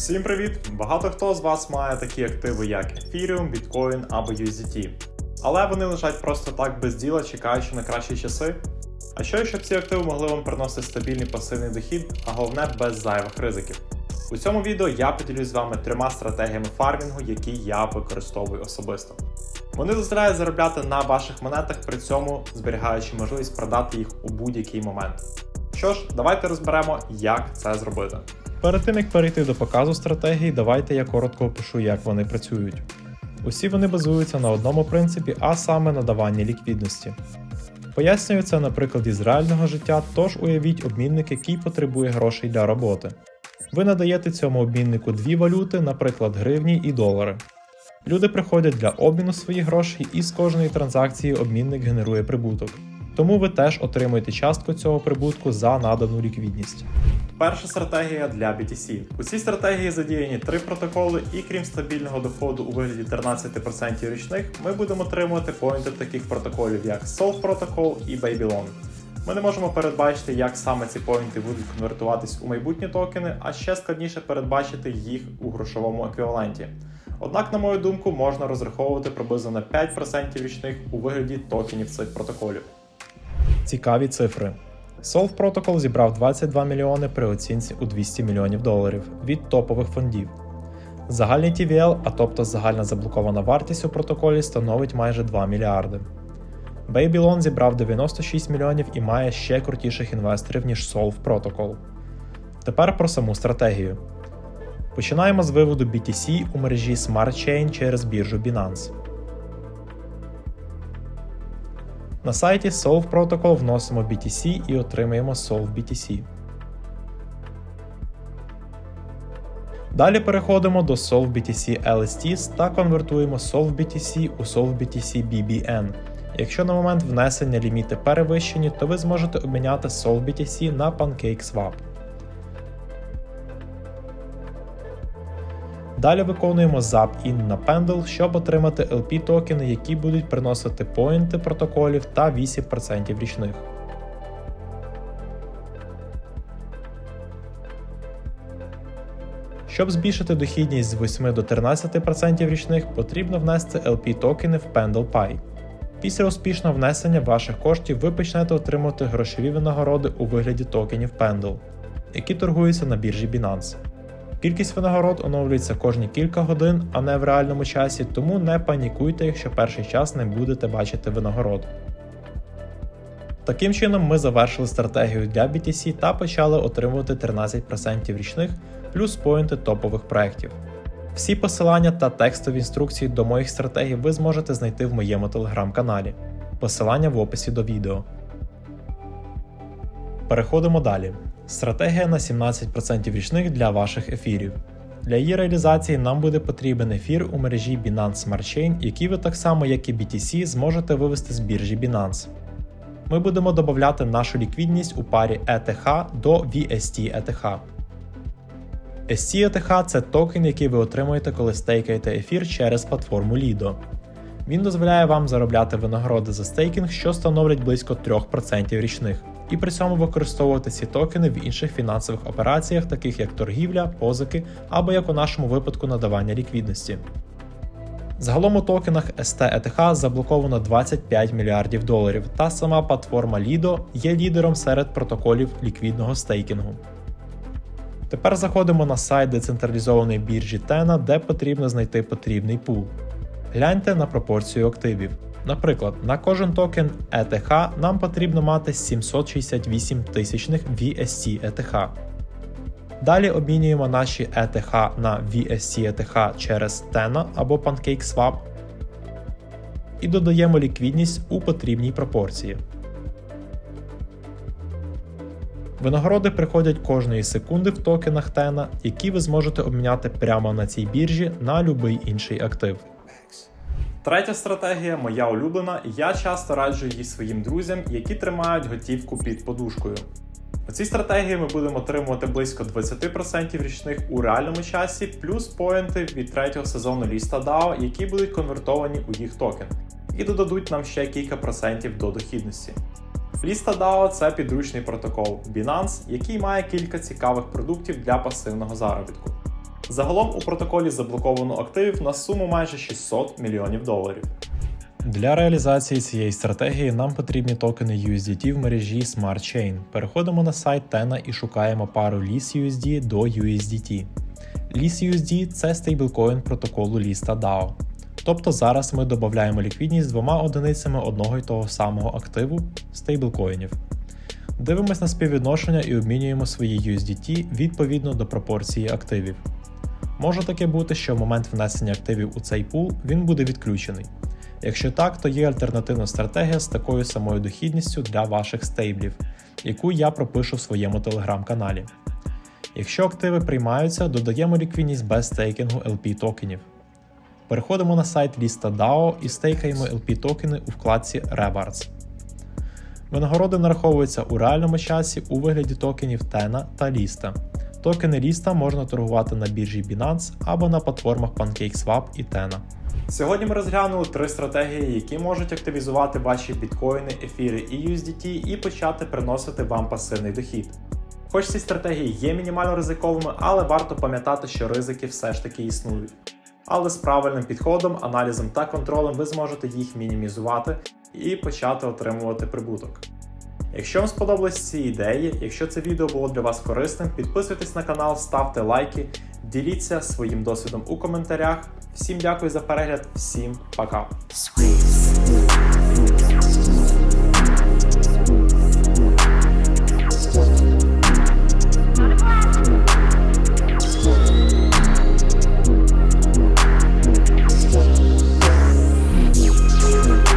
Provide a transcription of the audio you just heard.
Всім привіт! Багато хто з вас має такі активи, як Ethereum, Bitcoin або USDT. Але вони лежать просто так без діла, чекаючи на кращі часи. А що, щоб ці активи могли вам приносити стабільний пасивний дохід, а головне без зайвих ризиків? У цьому відео я поділюсь з вами трьома стратегіями фармінгу, які я використовую особисто. Вони дозволяють заробляти на ваших монетах, при цьому зберігаючи можливість продати їх у будь-який момент. Що ж, давайте розберемо, як це зробити. Перед тим як перейти до показу стратегії, давайте я коротко опишу, як вони працюють. Усі вони базуються на одному принципі, а саме на даванні ліквідності. Пояснюю це на прикладі з реального життя, тож уявіть обмінник, який потребує грошей для роботи. Ви надаєте цьому обміннику дві валюти, наприклад, гривні і долари. Люди приходять для обміну своїх грошей, і з кожної транзакції обмінник генерує прибуток. Тому ви теж отримуєте частку цього прибутку за надану ліквідність. Перша стратегія для BTC. У цій стратегії задіяні три протоколи, і крім стабільного доходу у вигляді 13% річних, ми будемо отримувати поінти таких протоколів, як Solve Protocol і Babylon. Ми не можемо передбачити, як саме ці поінти будуть конвертуватись у майбутні токени, а ще складніше передбачити їх у грошовому еквіваленті. Однак, на мою думку, можна розраховувати приблизно на 5% річних у вигляді токенів цих протоколів. Цікаві цифри. Solve Protocol зібрав 22 мільйони при оцінці у 200 мільйонів доларів від топових фондів. Загальний TVL, а тобто загальна заблокована вартість у протоколі, становить майже 2 мільярди. Babylon зібрав 96 мільйонів і має ще крутіших інвесторів, ніж Solve Protocol. Тепер про саму стратегію. Починаємо з виводу BTC у мережі Smart Chain через біржу Binance. На сайті Solve Protocol вносимо BTC і отримаємо Solve BTC. Далі переходимо до Solve BTC LSTs та конвертуємо Solve BTC у Solve BTC BBN. Якщо на момент внесення ліміти перевищені, то ви зможете обміняти Solve BTC на PancakeSwap. Далі виконуємо zap-in на Pendle, щоб отримати LP токени, які будуть приносити поінти протоколів та 8% річних. Щоб збільшити дохідність з 8 до 13% річних, потрібно внести LP токени в Pendle Pie. Після успішного внесення ваших коштів ви почнете отримувати грошові винагороди у вигляді токенів Pendle, які торгуються на біржі Binance. Кількість винагород оновлюється кожні кілька годин, а не в реальному часі, тому не панікуйте, якщо перший час не будете бачити винагород. Таким чином, ми завершили стратегію для BTC та почали отримувати 13% річних плюс поінти топових проєктів. Всі посилання та текстові інструкції до моїх стратегій ви зможете знайти в моєму телеграм-каналі. Посилання в описі до відео. Переходимо далі. Стратегія на 17% річних для ваших ефірів. Для її реалізації нам буде потрібен ефір у мережі Binance Smart Chain, який ви так само, як і BTC, зможете вивести з біржі Binance. Ми будемо додати нашу ліквідність у парі ETH до VST ETH. ST ETH – це токен, який ви отримуєте, коли стейкаєте ефір через платформу Lido. Він дозволяє вам заробляти винагороди за стейкінг, що становлять близько 3% річних, і при цьому використовувати ці токени в інших фінансових операціях, таких як торгівля, позики або як у нашому випадку надавання ліквідності. Загалом у токенах ST ETH заблоковано 25 мільярдів доларів, та сама платформа Lido є лідером серед протоколів ліквідного стейкінгу. Тепер заходимо на сайт децентралізованої біржі Tena, де потрібно знайти потрібний пул. Гляньте на пропорцію активів. Наприклад, на кожен токен ETH нам потрібно мати 768 тисячних VST ETH. Далі обмінюємо наші ETH на VST ETH через Tena або PancakeSwap і додаємо ліквідність у потрібній пропорції. Винагороди приходять кожної секунди в токенах Tena, які ви зможете обміняти прямо на цій біржі на будь-який інший актив. Третя стратегія моя улюблена, і я часто раджу її своїм друзям, які тримають готівку під подушкою. У цій стратегії ми будемо отримувати близько 20% річних у реальному часі, плюс поінти від третього сезону ліста DAO, які будуть конвертовані у їх токен, і додадуть нам ще кілька процентів до дохідності. Ліста DAO – це підручний протокол Binance, який має кілька цікавих продуктів для пасивного заробітку. Загалом у протоколі заблоковано активів на суму майже 600 мільйонів доларів. Для реалізації цієї стратегії нам потрібні токени USDT в мережі Smart Chain. Переходимо на сайт Tena і шукаємо пару LIS-USD до USDT. LIS-USD – це стейблкоін протоколу Lista DAO. Тобто зараз ми додаємо ліквідність двома одиницями одного й того самого активу стейблкоїнів. Дивимось на співвідношення і обмінюємо свої USDT відповідно до пропорції активів. Може таке бути, що в момент внесення активів у цей пул він буде відключений. Якщо так, то є альтернативна стратегія з такою самою дохідністю для ваших стейблів, яку я пропишу в своєму телеграм-каналі. Якщо активи приймаються, додаємо ліквідність без стейкінгу LP токенів. Переходимо на сайт Lista DAO і стейкаємо LP токени у вкладці Rewards. Винагороди нараховуються у реальному часі у вигляді токенів Tena та Lista. Токени Lista можна торгувати на біржі Binance або на платформах PancakeSwap і Tena. Сьогодні ми розглянули три стратегії, які можуть активізувати ваші біткоїни, ефіри і USDT і почати приносити вам пасивний дохід. Хоч ці стратегії є мінімально ризиковими, але варто пам'ятати, що ризики все ж таки існують. Але з правильним підходом, аналізом та контролем ви зможете їх мінімізувати і почати отримувати прибуток. Якщо вам сподобались ці ідеї, якщо це відео було для вас корисним, підписуйтесь на канал, ставте лайки, діліться своїм досвідом у коментарях. Всім дякую за перегляд, всім пока!